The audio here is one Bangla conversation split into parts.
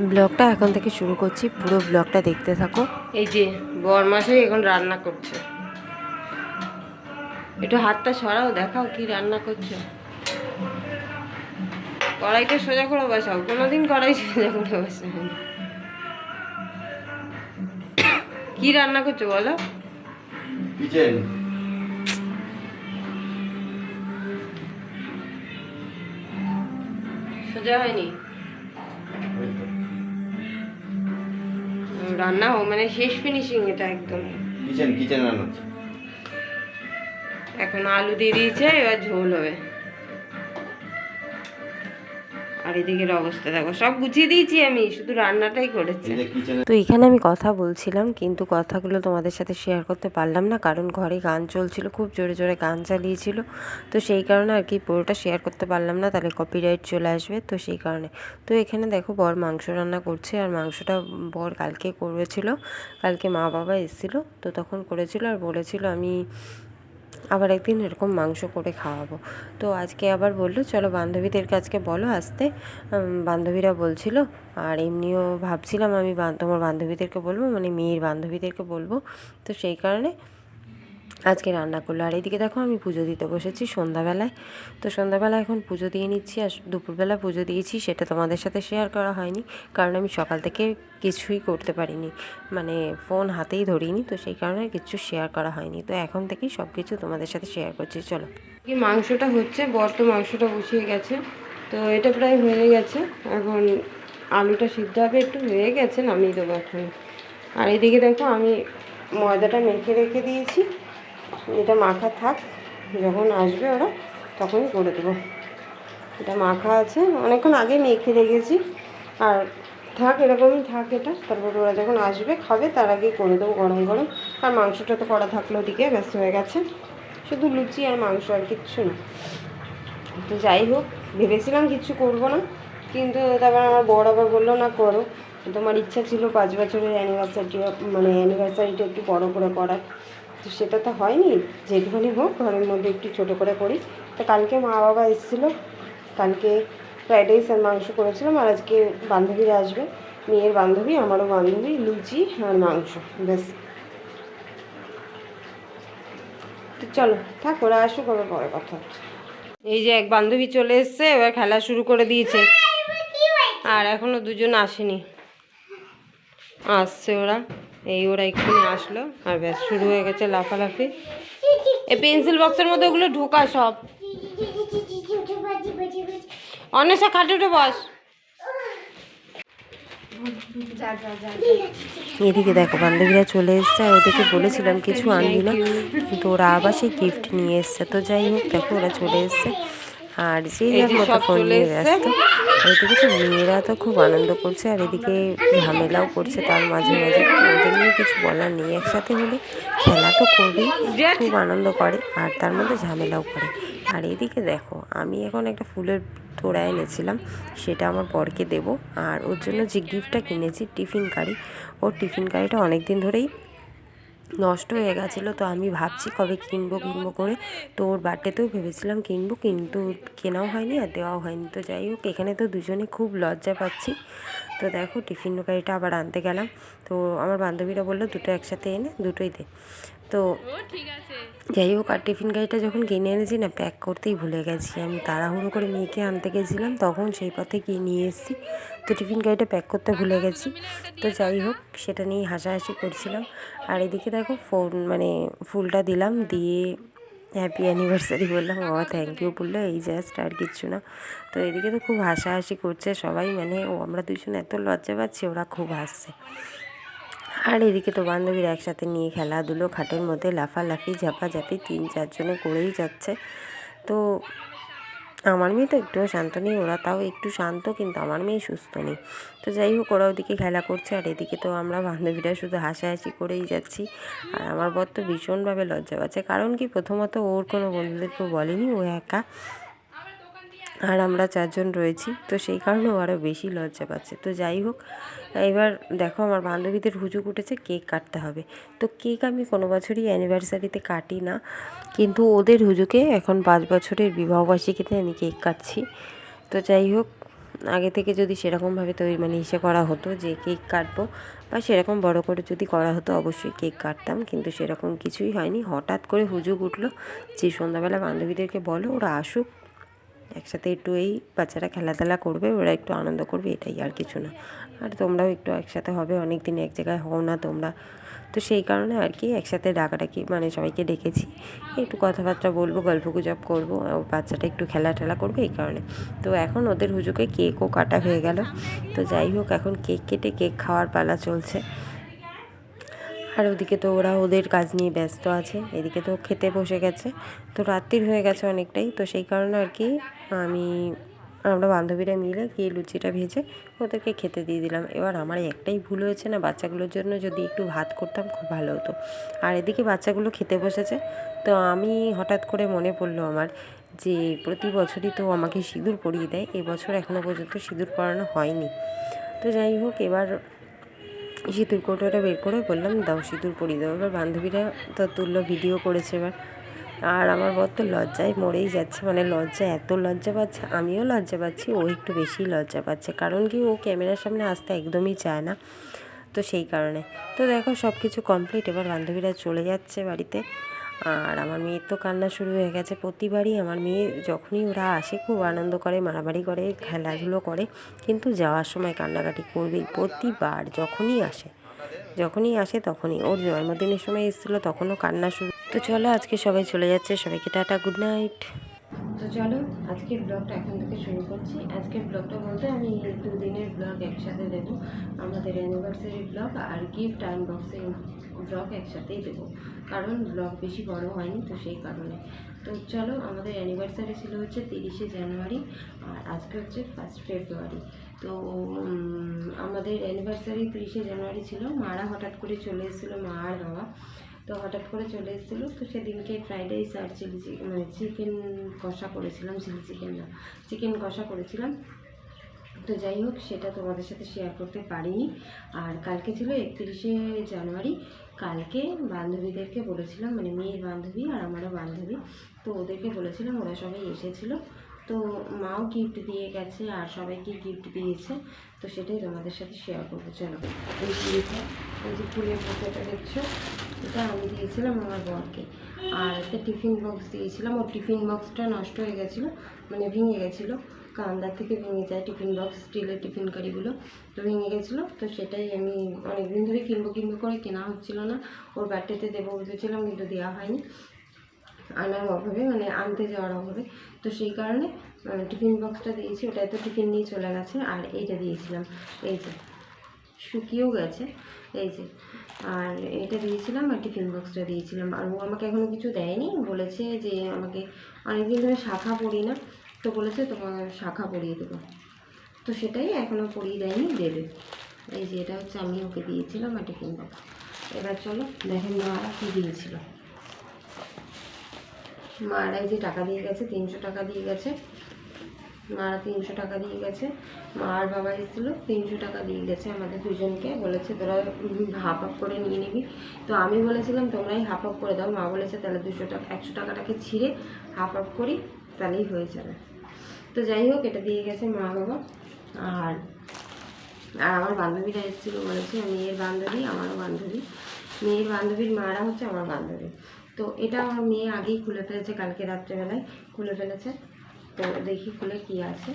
ব্লগটা এখন থেকে শুরু করছি। পুরো ব্লগটা দেখতে থাকো। এই যে বরমাসাই এখন রান্না করছে। একটু হাতটা সরাও দেখাও কি রান্না করছ। কড়াইটা সোজা করে বসাও। কোনোদিন কড়াই সোজা করে বসাও না। কি রান্না করছ বলো? কিচেন। সোজা হয়নি? রান্না ও মানে শেষ ফিনিশিং এটা একদম। কিচেন কিচেন রান্না এখন আলু দিয়ে দিয়েছে এবার ঝোল হবে। আর এদিকের অবস্থা দেখো সব গুছিয়ে দিয়েছি আমি শুধু রান্নাটাই করেছি। তো এখানে আমি কথা বলছিলাম কিন্তু কথাগুলো তোমাদের সাথে শেয়ার করতে পারলাম না কারণ ঘরে গান চলছিল খুব জোরে জোরে গান চালিয়েছিল। তো সেই কারণে আর কি পুরোটা শেয়ার করতে পারলাম না তাহলে কপিরাইট চলে আসবে তো সেই কারণে। তো এখানে দেখো বর মাংস রান্না করছে আর মাংসটা বর কালকে করেছিল কালকে মা বাবা এসেছিল তো তখন করেছিল আর বলেছিল আমি আবার একদিন এরকম মাংস করে খাওয়াবো। তো আজকে আবার বলল, চলো বান্ধবীদেরকে আজকে বলো আসতে। বান্ধবীরা বলছিল, আর এমনিও ভাবছিলাম আমি তোমার বান্ধবীদেরকে বলব মানে মেয়ের বান্ধবীদেরকে বলব। তো সেই কারণে আজকে রান্না করল। আর এদিকে দেখো আমি পুজো দিতে বসেছি সন্ধ্যাবেলায়। তো সন্ধ্যাবেলা এখন পুজো দিয়ে নিচ্ছি আর দুপুরবেলা পুজো দিয়েছি, সেটা তোমাদের সাথে শেয়ার করা হয়নি। কারণ আমি সকাল থেকে কিছুই করতে পারিনি। মানে ফোন হাতেই ধরিনি, তো সেই কারণে কিছু শেয়ার করা হয়নি। তো এখন থেকেই সব কিছু তোমাদের সাথে শেয়ার করছি, চলো। কি মাংসটা হচ্ছে, বর তো মাংসটা বসিয়ে গেছে। তো এটা প্রায় হয়ে গেছে। এখন আলুটা সিদ্ধ হবে, একটু হয়ে গেছে, নামিয়ে দেবো এখন আর এদিকে দেখো আমি ময়দাটা মেখে রেখে দিয়েছি। এটা মাখা থাক, যখন আসবে ওরা তখনই করে দেবো। এটা মাখা আছে, অনেকক্ষণ আগে মেখে রেখেছি। আর থাক, এরকমই থাক এটা, তারপর ওরা যখন আসবে, খাবে, তার আগে করে দেবো গরম গরম। আর মাংসটা তো করা থাকল ওদিকে ব্যস্ত হয়ে গেছে। শুধু লুচি আর মাংস আর কিচ্ছু না। তো যাই হোক, ভেবেছিলাম কিচ্ছু করব না, কিন্তু তারপর আমার বড় আবার বলল, না, করো। তোমার ইচ্ছা ছিল পাঁচ বছরের অ্যানিভার্সারি মানে অ্যানিভার্সারিটা একটু বড় করে করার। তো সেটা তো হয়নি যেটুখানি হোক ঘরের মধ্যে একটু ছোটো করে করি। তো কালকে মা বাবা এসেছিল, কালকে ফ্রাইড রাইস আর মাংস করেছিলাম আর আজকে বান্ধবীরা আসবে। মেয়ের বান্ধবী, আমারও বান্ধবী, লুচি আর মাংস, ব্যাস। তো চলো, থাক, ওরা আসুক আবার পরে কথা হচ্ছে। এই যে এক বান্ধবী চলে এসছে, এবার খেলা শুরু করে দিয়েছে। আর এখনও দুজন আসেনি। আসছে ওরা। এই ওরা এক্ষুনি আসলো। আর ব্যাস, শুরু হয়ে গেছে লাফালাফি। এই পেন্সিল বক্সের মধ্যে ওগুলো ঢোকা সব। অনেসা খাটে উঠে বস। এদিকে দেখো, বান্ধবীরা চলে এসছে, আর ওদেরকে বলেছিলাম কিছু আনবি না। কিন্তু ওরা আবার সেই গিফট নিয়ে এসছে। তো যাই হোক, দেখো, ওরা চলে এসছে। আর যে যার মতো ফোন নিয়ে ব্যস্ত আর এদিকে তো মেয়েরা তো খুব আনন্দ করছে আর এদিকে ঝামেলাও করছে তার মাঝে মাঝে ওদের নিয়ে কিছু বলার নেই একসাথে হলে খেলা তো করবেই খুব আনন্দ করে আর তার মধ্যে ঝামেলাও করে। আর এদিকে দেখো আমি এখন একটা ফুলের তোড়া এনেছিলাম সেটা আমার বরকে দেব আর ওর জন্য যে গিফটটা কিনেছি টিফিন কারি ওর টিফিন কারিটা অনেক দিন ধরেই নষ্ট হয়ে গেছিল, তো আমি ভাবছি কবে কিনবো কিনবো করে। তো ওর বার্থডেতেও ভেবেছিলাম কিনবো, কিন্তু কেনাও হয়নি আর দেওয়াও হয়নি। তো যাই হোক, এখানে তো দুজনে খুব লজ্জা পাচ্ছি। তো দেখো, টিফিন গাড়িটা আবার আনতে গেলাম। তো আমার বান্ধবীরা বলল, দুটো একসাথে এনে, দুটোই দে। তো যাই হোক, আর টিফিন গাড়িটা যখন কিনে এনেছি না, প্যাক করতেই ভুলে গেছি। আমি তাড়াহুড়ো করে মেয়েকে আনতে গেছিলাম, তখন সেই পথে গিয়ে নিয়ে এসেছি। তো টিফিন গাড়িটা প্যাক করতে ভুলে গেছি। তো যাই হোক, সেটা নিয়ে হাসাহাসি করছিলাম। আর এদিকে দেখো, ফোন মানে ফুলটা দিলাম, দিয়ে হ্যাপি অ্যানিভার্সারি বললাম। বাবা থ্যাংক ইউ বলল, এই জাস্ট আর কিচ্ছু না। তো এদিকে তো খুব হাসাহাসি করছে সবাই মানে ও, আমরা দুজন এত লজ্জা পাচ্ছি, ওরা খুব হাসছে। আর এদিকে তো বান্ধবীরা একসাথে নিয়ে খেলাধুলো, খাটের মধ্যে লাফালাফি, ঝাপাঝাপি, তিন চারজনে করেই যাচ্ছে। তো আমার মেয়ে তো একটুও শান্ত নেই, ওরা তাও একটু শান্ত, কিন্তু আমার মেয়ে সুস্থ নেই। তো যাই হোক, ওরা ওদিকে খেলা করছে, আর এদিকে তো আমরা বান্ধবীরা শুধু হাসাহাসি করেই যাচ্ছি। আর আমার বর তো ভীষণভাবে লজ্জা পাচ্ছে, কারণ কি প্রথমত ওর কোনো বন্ধুদেরকেও বলেনি, ও একা। আর আমরা চারজন রয়েছি, তো সেই কারণে ও আরও বেশি লজ্জা পাচ্ছে। তো যাই হোক, এবার দেখো আমার বান্ধবীদের হুজুক উঠেছে, কেক কাটতে হবে। তো কেক আমি কোনো বছরই অ্যানিভার্সারিতে কাটি না, কিন্তু ওদের হুজুকে এখন পাঁচ বছরের বিবাহবার্ষিকীতে আমি কেক কাটছি। তো যাই হোক, আগে থেকে যদি সেরকমভাবে তৈরি মানে ইসে করা হতো যে কেক কাটবো, বা সেরকম বড় করে যদি করা হতো, অবশ্যই কেক কাটতাম, কিন্তু সেরকম কিছুই হয়নি। হঠাৎ করে হুজুগ উঠল, যে সন্ধ্যাবেলা বান্ধবীদেরকে বলো, ওরা আসুক একসাথে একটু এই বাচ্চারা খেলাধুলা করবে, ওরা একটু আনন্দ করবে, এটাই আর কিছু না। আর তোমরাও একটু একসাথে হবে অনেক দিন এক জায়গায় হও না তোমরা। তো সেই কারণে আর কি একসাথে ডাকাডাকি মানে সবাইকে ডেকেছি। একটু কথাবার্তা বলব, গল্প গুজব করব, আর বাচ্চাটা একটু খেলা টেলা করবে এই কারণে। তো এখন ওদের হুজুকে কেকও কাটা হয়ে গেল। তো যাই হোক, এখন কেক কেটে কেক খাওয়ার পালা চলছে। আর ওদিকে তো ওরা ওদের কাজ নিয়ে ব্যস্ত আছে, এদিকে তো খেতে বসে গেছে। তো রাত্রির হয়ে গেছে অনেকটাই। তো সেই কারণে আর কি আমি, আমরা বান্ধবীরা মিলে গিয়ে লুচিটা ভেজে ওদেরকে খেতে দিয়ে দিলাম। এবার আমার একটাই ভুল হয়েছে না, বাচ্চাগুলোর জন্য যদি একটু ভাত করতাম খুব ভালো হতো। আর এদিকে বাচ্চাগুলো খেতে বসেছে। তো আমি হঠাৎ করে মনে পড়ল আমার যে প্রতি বছরই তো আমাকে সিঁদুর পরিয়ে দেয় এবছর এখনও পর্যন্ত সিঁদুর পরানো হয়নি। তো যাই হোক, এবার সিঁদুর কৌটোটা বের করে বললাম, দাও সিঁদুর পরিয়ে দাও। এবার বান্ধবীরা তো তুললো ভিডিও করেছে এবার। আর আমার বর তো লজ্জায় মরেই যাচ্ছে। মানে লজ্জা, এত লজ্জা পাচ্ছে, আমিও লজ্জা পাচ্ছি, ও একটু বেশি লজ্জা পাচ্ছে। কারণ কি, ও ক্যামেরার সামনে আসতে একদমই চায় না। তো সেই কারণে। তো দেখো সব কিছু কমপ্লিট এবার বান্ধবীরা চলে যাচ্ছে বাড়িতে। আর আমার মেয়ের তো কান্না শুরু হয়ে গেছে প্রতিবারই। আমার মেয়ে যখনই ওরা আসে, খুব আনন্দ করে, মারামারি করে, খেলাধুলো করে। কিন্তু যাওয়ার সময় কান্নাকাটি করবেই প্রতিবার, যখনই আসে। যখনই আসে তখনই। ওর জন্মদিনের সময় এসেছিল, তখনও কান্না শুরু তো চলো, আজকে সবাই চলে যাচ্ছে। সবাইকে টাটা, গুড নাইট। তো চলো, আজকের ব্লগটা এখন থেকে শুরু করছি। আজকের ব্লগটা বলতে আমি দুদিনের ব্লগ একসাথে দেবো। আমাদের অ্যানিভার্সারি ব্লগ আর গিফট আনবক্সিং ব্লগ একসাথেই দেবো। কারণ ব্লগ বেশি বড় হয়নি তো সেই কারণে। তো চলো, আমাদের অ্যানিভার্সারি ছিল হচ্ছে তিরিশে জানুয়ারি আর আজকে হচ্ছে ফার্স্ট ফেব্রুয়ারি তো আমাদের অ্যানিভার্সারি তিরিশে জানুয়ারি ছিল। মারা হঠাৎ করে চলে এসেছিল মা আর বাবা। তো হঠাৎ করে চলে এসেছিল। তো সেদিনকে ফ্রাইড রাইস আর চিলি চিকেন মানে চিকেন কষা করেছিলাম চিলি চিকেন না চিকেন কষা করেছিলাম। তো যাই হোক, সেটা তোমাদের সাথে শেয়ার করতে পারিনি। আর কালকে ছিল একত্রিশে জানুয়ারি। কালকে বান্ধবীদেরকে বলেছিলাম মানে মেয়ের বান্ধবী আর আমারও বান্ধবী। তো ওদেরকে বলেছিলাম, ওরা সবাই এসেছিল। তো মাও গিফট দিয়ে গেছে আর সবাইকে গিফট দিয়েছে। তো সেটাই তোমাদের সাথে শেয়ার করব। চলো, এই ফুলটা এই যে ফুলের বোতলটা দেখছ, এটা আমি দিয়েছিলাম আমার বরকে। আর একটা টিফিন বক্স দিয়েছিলাম। ওর টিফিন বক্সটা নষ্ট হয়ে গেছিল মানে ভেঙে গেছিল। কান্দার থেকে ভেঙে যায় টিফিন বক্স স্টিলের টিফিন কারিগুলো। তো ভেঙে গেছিল। তো সেটাই আমি অনেকদিন ধরে কিনবো কিনবো করে কেনা হচ্ছিল না। ওর বার্থডেতে দেবো ভেবেছিলাম কিন্তু দেওয়া হয়নি। আনার অভাবে মানে আনতে যাওয়ার অভাবে। তো সেই কারণে টিফিন বক্সটা দিয়েছি ওটাই তো টিফিন নিয়ে চলে গেছে, আর এইটা দিয়েছিলাম। এই যে, শুকিয়েও গেছে, এই যে, আর এটা দিয়েছিলাম আর টিফিন বক্সটা দিয়েছিলাম। আর ও আমাকে এখনও কিছু দেয়নি, বলেছে যে আমাকে অনেকদিন ধরে শাখা পড়ি না, তো বলেছে তোমার শাখা পরিয়ে দেবো। তো সেটাই এখনও পরিয়ে দেয়নি, দেবে। এই যে, এটা হচ্ছে আমি ওকে দিয়েছিলাম আর টিফিন বক্স। এবার চলো দেখেন মারা কী দিয়েছিল। মারা এই যে টাকা দিয়ে গেছে, তিনশো টাকা দিয়ে গেছে। মারা তিনশো টাকা দিয়ে গেছে। মা আর বাবা এসেছিল, তিনশো টাকা দিয়ে গেছে আমাদের দুজনকে। বলেছে, তোরা হাফ হাফ করে নিয়ে নিবি। তো আমি বলেছিলাম, তোমরাই হাফ আপ করে দাও। মা বলেছে, তাহলে দুশো টাকা, একশো টাকাটাকে ছিঁড়ে হাফ হাফ করি, তাহলেই হয়ে যাবে। তো যাই হোক, এটা দিয়ে গেছে মা বাবা। আর আর আমার বান্ধবীরা এসেছিল বলেছে, মেয়ের বান্ধবী, আমারও বান্ধবী। মেয়ের বান্ধবীর মারা হচ্ছে আমার বান্ধবী। তো এটা আমার মেয়ে আগেই খুলে ফেলেছে, কালকে রাত্রেবেলায় খুলে ফেলেছে। তো দেখি খুলে কি আছে।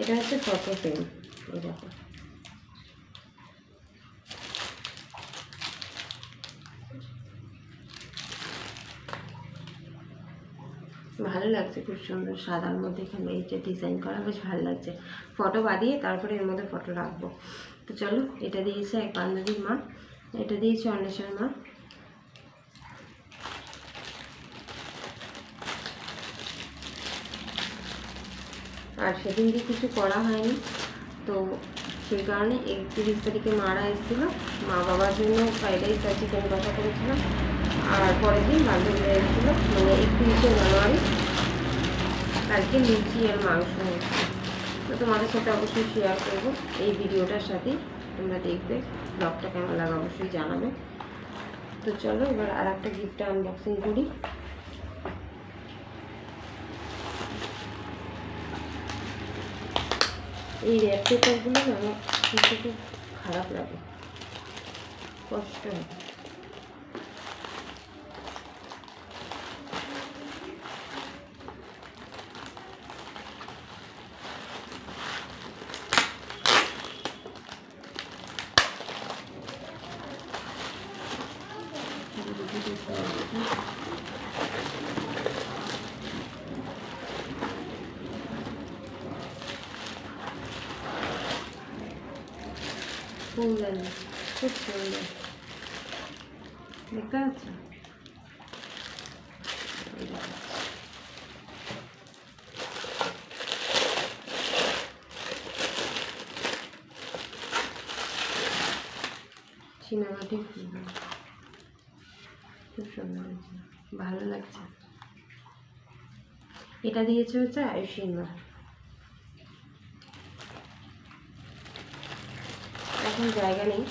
এটা হচ্ছে ফটো ফ্রেম এই ভালো লাগছে খুব সুন্দর, সাদার মধ্যে এখানে এই যে ডিজাইন করা, বেশ ভালো লাগছে। ফটো বাদিয়ে তারপরে এর মধ্যে ফটো রাখব। তো চলো, এটা দিয়েছে এক বান্ধবীর মা, এটা দিয়েছে অন্বেষার মা। আর সেদিনকে কিছু করা হয়নি, তো সেই কারণে একত্রিশ তারিখে মারা এসেছিল। মা বাবার জন্য ফ্রাইড রাইস আর চিকেন কষা করেছিলাম। আর পরের দিন বান্ধবীরা এসেছিল। মানে একত্রিশে জানুয়ারি কালকে লুচি আর মাংস হয়েছে। তো তোমাদের সাথে অবশ্যই শেয়ার করব। এই ভিডিওটার সাথেই তোমরা দেখবে ব্লগটা কেমন লাগে অবশ্যই জানাবে। তো চলো এবার আর একটা গিফট আনবক্সিং করি। এই র্যাপ পেপারগুলো আমার কিন্তু খুব খারাপ লাগে। কষ্ট হয়। ফুলদানি খুব সুন্দর দেখতে পাচ্ছ সিনেমাটি খুব সুন্দর ভালো লাগছে এটা দিয়েছে হচ্ছে আয়ুষিন মা এখন জায়গা নেই।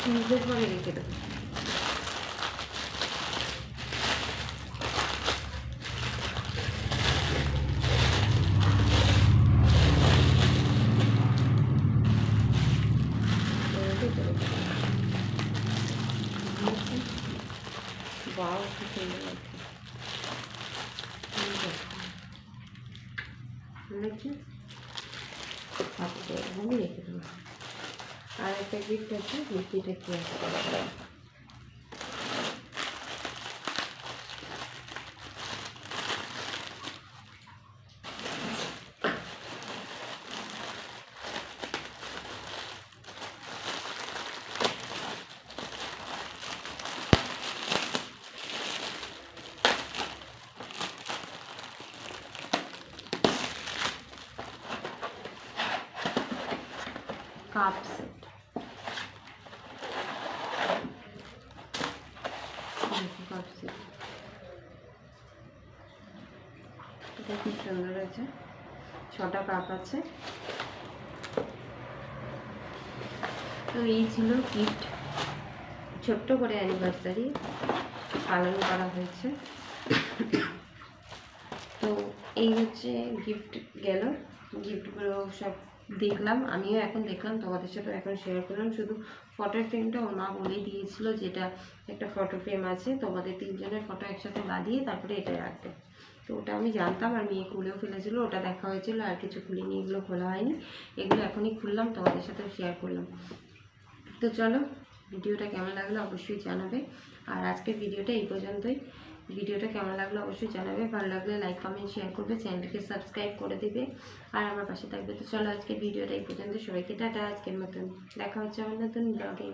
ফ্রিজের পরে রেখে দেবো। বাও কি সুন্দর লাগছে। দেখছি রেখে দেবো। আর একটা গিফট আছে মিষ্টিটা কি আছে কাপ সেট কাপ সেট এটা খুব সুন্দর আছে ছটা কাপ আছে তো এই ছিল গিফট ছোট্ট করে অ্যানিভার্সারি পালন করা হয়েছে। তো এই হচ্ছে গিফট গেল। গিফটগুলো সব দেখলাম। আমিও এখন দেখলাম, তোমাদের সাথে এখন শেয়ার করলাম। শুধু ফটোর ফ্রেমটা ওর মা বলেই দিয়েছিল যেটা একটা ফটো ফ্রেম আছে। তোমাদের তিনজনের ফটো একসাথে বাঁধিয়ে তারপরে এটা রাখবে। তো ওটা আমি জানতাম, আর মেয়ে খুলেও ফেলেছিল, ওটা দেখা হয়েছিল, আর কিছু খুলিনি, এগুলো খোলা হয়নি। এগুলো এখনই খুললাম, তোমাদের সাথে শেয়ার করলাম। তো চলো, ভিডিওটা কেমন লাগল অবশ্যই জানাবে। আর আজকের ভিডিওটা এই পর্যন্তই। ভিডিওটা কেমন লাগল অবশ্যই জানাবে। ভালো লাগলে লাইক কমেন্ট শেয়ার করবে, চ্যানেলটাকে সাবস্ক্রাইব করে দিবে। আর আমার পাশে থাকবে। তো চলো, আজকের ভিডিওটা এই পর্যন্ত। সবাইকে টাটা, আজকের মতন। দেখা হচ্ছে আমার নতুন ব্লগে